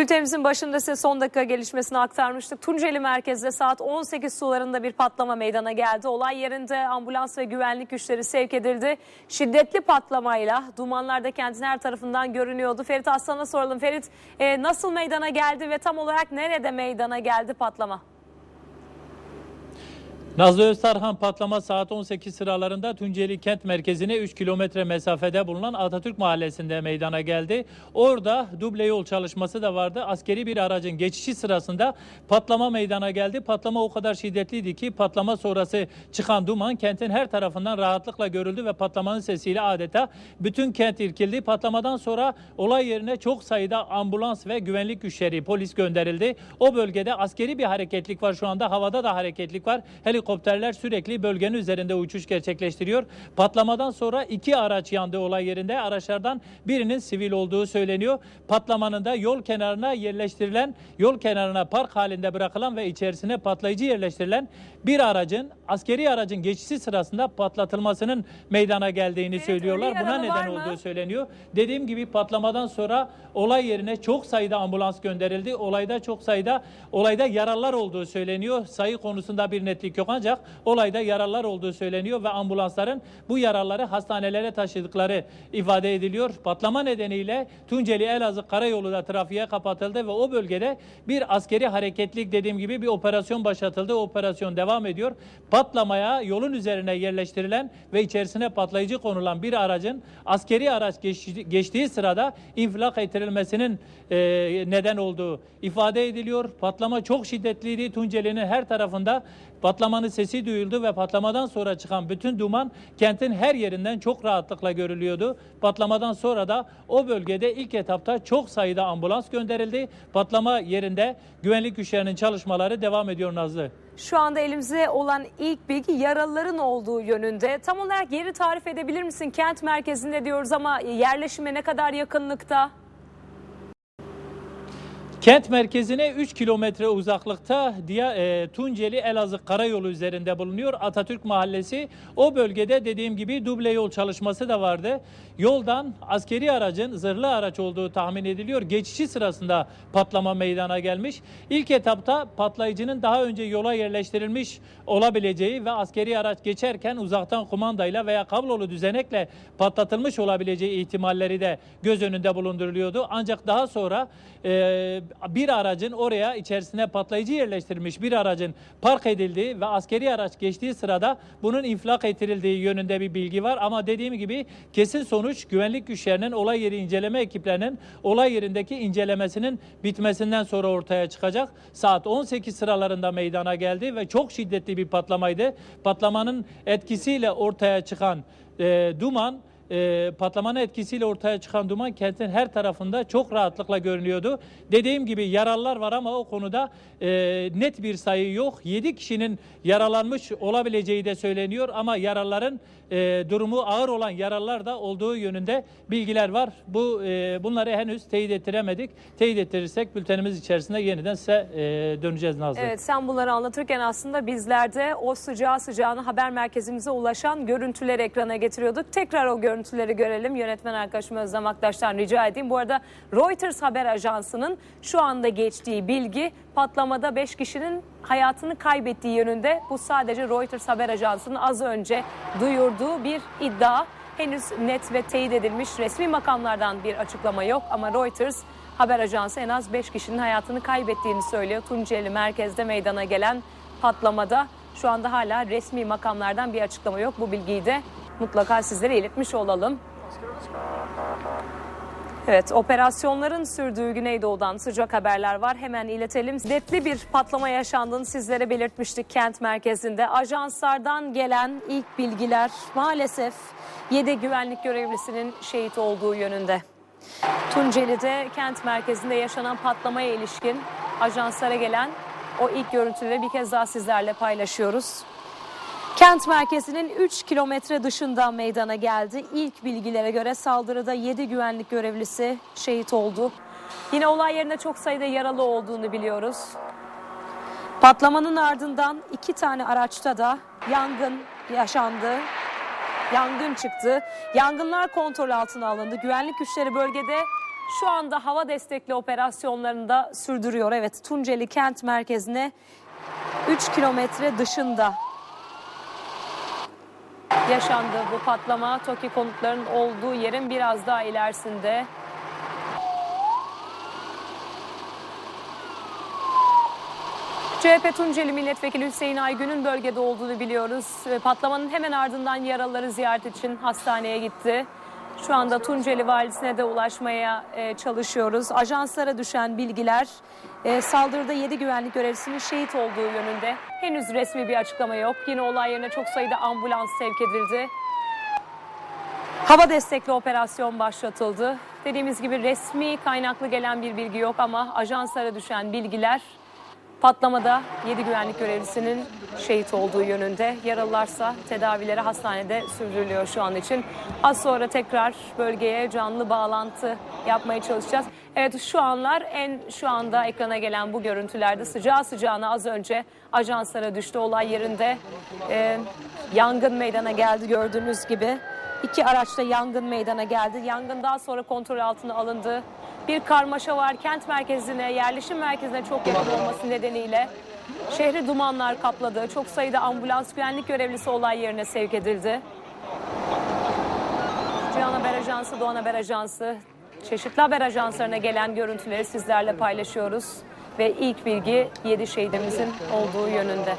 Bültenimizin başında size son dakika gelişmesini aktarmıştık. Tunceli merkezde saat 18 sularında bir patlama meydana geldi. Olay yerinde ambulans ve güvenlik güçleri sevk edildi. Şiddetli patlamayla dumanlar da kentin her tarafından görünüyordu. Ferit Aslan'a soralım. Ferit e, nasıl meydana geldi ve tam olarak nerede meydana geldi patlama? Nazlı Öztarhan patlama saat 18 sıralarında Tunceli kent merkezine 3 kilometre mesafede bulunan Atatürk Mahallesi'nde meydana geldi. Orada duble yol çalışması da vardı. Askeri bir aracın geçişi sırasında patlama meydana geldi. Patlama o kadar şiddetliydi ki patlama sonrası çıkan duman kentin her tarafından rahatlıkla görüldü ve patlamanın sesiyle adeta bütün kent irkildi. Patlamadan sonra olay yerine çok sayıda ambulans ve güvenlik güçleri, polis gönderildi. O bölgede askeri bir hareketlik var şu anda. Havada da hareketlik var. Helikopterler sürekli bölgenin üzerinde uçuş gerçekleştiriyor. Patlamadan sonra iki araç yandı olay yerinde. Araçlardan birinin sivil olduğu söyleniyor. Patlamanın da yol kenarına yerleştirilen, yol kenarına park halinde bırakılan ve içerisine patlayıcı yerleştirilen bir aracın, askeri aracın geçişi sırasında patlatılmasının meydana geldiğini Evet, söylüyorlar. Buna neden olduğu söyleniyor. Dediğim gibi patlamadan sonra olay yerine çok sayıda ambulans gönderildi. Olayda çok sayıda olayda yaralılar olduğu söyleniyor. Sayı konusunda bir netlik yok ancak olayda yaralılar olduğu söyleniyor ve ambulansların bu yaralıları hastanelere taşıdıkları ifade ediliyor. Patlama nedeniyle Tunceli Elazığ Karayolu da trafiğe kapatıldı ve o bölgede bir askeri hareketlik dediğim gibi bir operasyon başlatıldı. O operasyon devam ediyor. Patlamaya yolun üzerine yerleştirilen ve içerisine patlayıcı konulan bir aracın askeri araç geçti- geçtiği sırada infilak ettirilmesinin e, neden olduğu ifade ediliyor. Patlama çok şiddetliydi. Tunceli'nin her tarafında patlamanın sesi duyuldu ve patlamadan sonra çıkan bütün duman kentin her yerinden çok rahatlıkla görülüyordu. Patlamadan sonra da o bölgede ilk etapta çok sayıda ambulans gönderildi. Patlama yerinde güvenlik güçlerinin çalışmaları devam ediyor Nazlı. Şu anda elimizde olan ilk bilgi yaralıların olduğu yönünde. Tam olarak yeri tarif edebilir misin? Kent merkezinde diyoruz ama yerleşime ne kadar yakınlıkta? Kent merkezine 3 kilometre uzaklıkta e, Tunceli Elazığ Karayolu üzerinde bulunuyor. Atatürk Mahallesi o bölgede dediğim gibi duble yol çalışması da vardı. Yoldan askeri aracın zırhlı araç olduğu tahmin ediliyor. Geçişi sırasında patlama meydana gelmiş. İlk etapta patlayıcının daha önce yola yerleştirilmiş olabileceği ve askeri araç geçerken uzaktan kumandayla veya kablolu düzenekle patlatılmış olabileceği ihtimalleri de göz önünde bulunduruluyordu. Ancak daha sonra e, bir aracın oraya içerisine patlayıcı yerleştirilmiş bir aracın park edildiği ve askeri araç geçtiği sırada bunun infilak ettirildiği yönünde bir bilgi var. Ama dediğim gibi kesin sonuç güvenlik güçlerinin olay yeri inceleme ekiplerinin olay yerindeki incelemesinin bitmesinden sonra ortaya çıkacak. Saat 18 sıralarında meydana geldi ve çok şiddetli bir patlamaydı. Patlamanın etkisiyle ortaya çıkan e, duman e, patlamanın etkisiyle ortaya çıkan duman kentin her tarafında çok rahatlıkla görünüyordu. Dediğim gibi yaralılar var ama o konuda e, net bir sayı yok. 7 kişinin yaralanmış olabileceği de söyleniyor ama yaralıların e, durumu ağır olan yaralılar da olduğu yönünde bilgiler var. Bu e, bunları henüz teyit ettiremedik. Teyit ettirirsek bültenimiz içerisinde yeniden size e, döneceğiz Nazlı. Evet sen bunları anlatırken aslında bizler de o sıcağı sıcağına haber merkezimize ulaşan görüntüleri ekrana getiriyorduk. Tekrar o görüntüleri görelim. Yönetmen arkadaşım Özlem Aktaş'tan rica edeyim. Bu arada Reuters haber ajansının şu anda geçtiği bilgi patlamada 5 kişinin hayatını kaybettiği yönünde. Bu sadece Reuters haber ajansının az önce duyurduğu bir iddia. Henüz net ve teyit edilmiş resmi makamlardan bir açıklama yok ama Reuters haber ajansı en az 5 kişinin hayatını kaybettiğini söylüyor. Tunceli merkezde meydana gelen patlamada şu anda hala resmi makamlardan bir açıklama yok. Bu bilgiyi de mutlaka sizlere iletmiş olalım. Evet, operasyonların sürdüğü Güneydoğu'dan sıcak haberler var. Hemen iletelim. Şiddetli bir patlama yaşandığını sizlere belirtmiştik kent merkezinde. Ajanslardan gelen ilk bilgiler maalesef 7 güvenlik görevlisinin şehit olduğu yönünde. Tunceli'de kent merkezinde yaşanan patlamaya ilişkin ajanslara gelen o ilk görüntüleri bir kez daha sizlerle paylaşıyoruz. Kent merkezinin 3 kilometre dışında meydana geldi. İlk bilgilere göre saldırıda 7 güvenlik görevlisi şehit oldu. Yine olay yerinde çok sayıda yaralı olduğunu biliyoruz. Patlamanın ardından iki tane araçta da yangın yaşandı. Yangın çıktı. Yangınlar kontrol altına alındı. Güvenlik güçleri bölgede şu anda hava destekli operasyonlarını da sürdürüyor. Evet Tunceli kent merkezine 3 kilometre dışında yaşandı bu patlama. TOKİ konutlarının olduğu yerin biraz daha ilerisinde. CHP Tunceli Milletvekili Hüseyin Aygün'ün bölgede olduğunu biliyoruz. Patlamanın hemen ardından yaralıları ziyaret için hastaneye gitti. Şu anda Tunceli valisine de ulaşmaya e, çalışıyoruz. Ajanslara düşen bilgiler e, saldırıda 7 güvenlik görevlisinin şehit olduğu yönünde. Henüz resmi bir açıklama yok. Yine olay yerine çok sayıda ambulans sevk edildi. Hava destekli operasyon başlatıldı. Dediğimiz gibi resmi kaynaklı gelen bir bilgi yok ama ajanslara düşen bilgiler patlamada 7 güvenlik görevlisinin şehit olduğu yönünde. Yaralılarsa tedavileri hastanede sürdürülüyor şu an için. Az sonra tekrar bölgeye canlı bağlantı yapmaya çalışacağız. Evet şu anlar en şu anda ekrana gelen bu görüntülerde sıcağı sıcağına az önce ajanslara düştü olay yerinde. Ee, yangın meydana geldi gördüğünüz gibi. İki araçta yangın meydana geldi. Yangın daha sonra kontrol altına alındı. Bir karmaşa var. Kent merkezine, yerleşim merkezine çok yakın olması nedeniyle şehri dumanlar kapladı. Çok sayıda ambulans güvenlik görevlisi olay yerine sevk edildi. Cihan Haber Ajansı, Doğan Haber Ajansı, çeşitli haber ajanslarına gelen görüntüleri sizlerle paylaşıyoruz. Ve ilk bilgi 7 şehidimizin olduğu yönünde.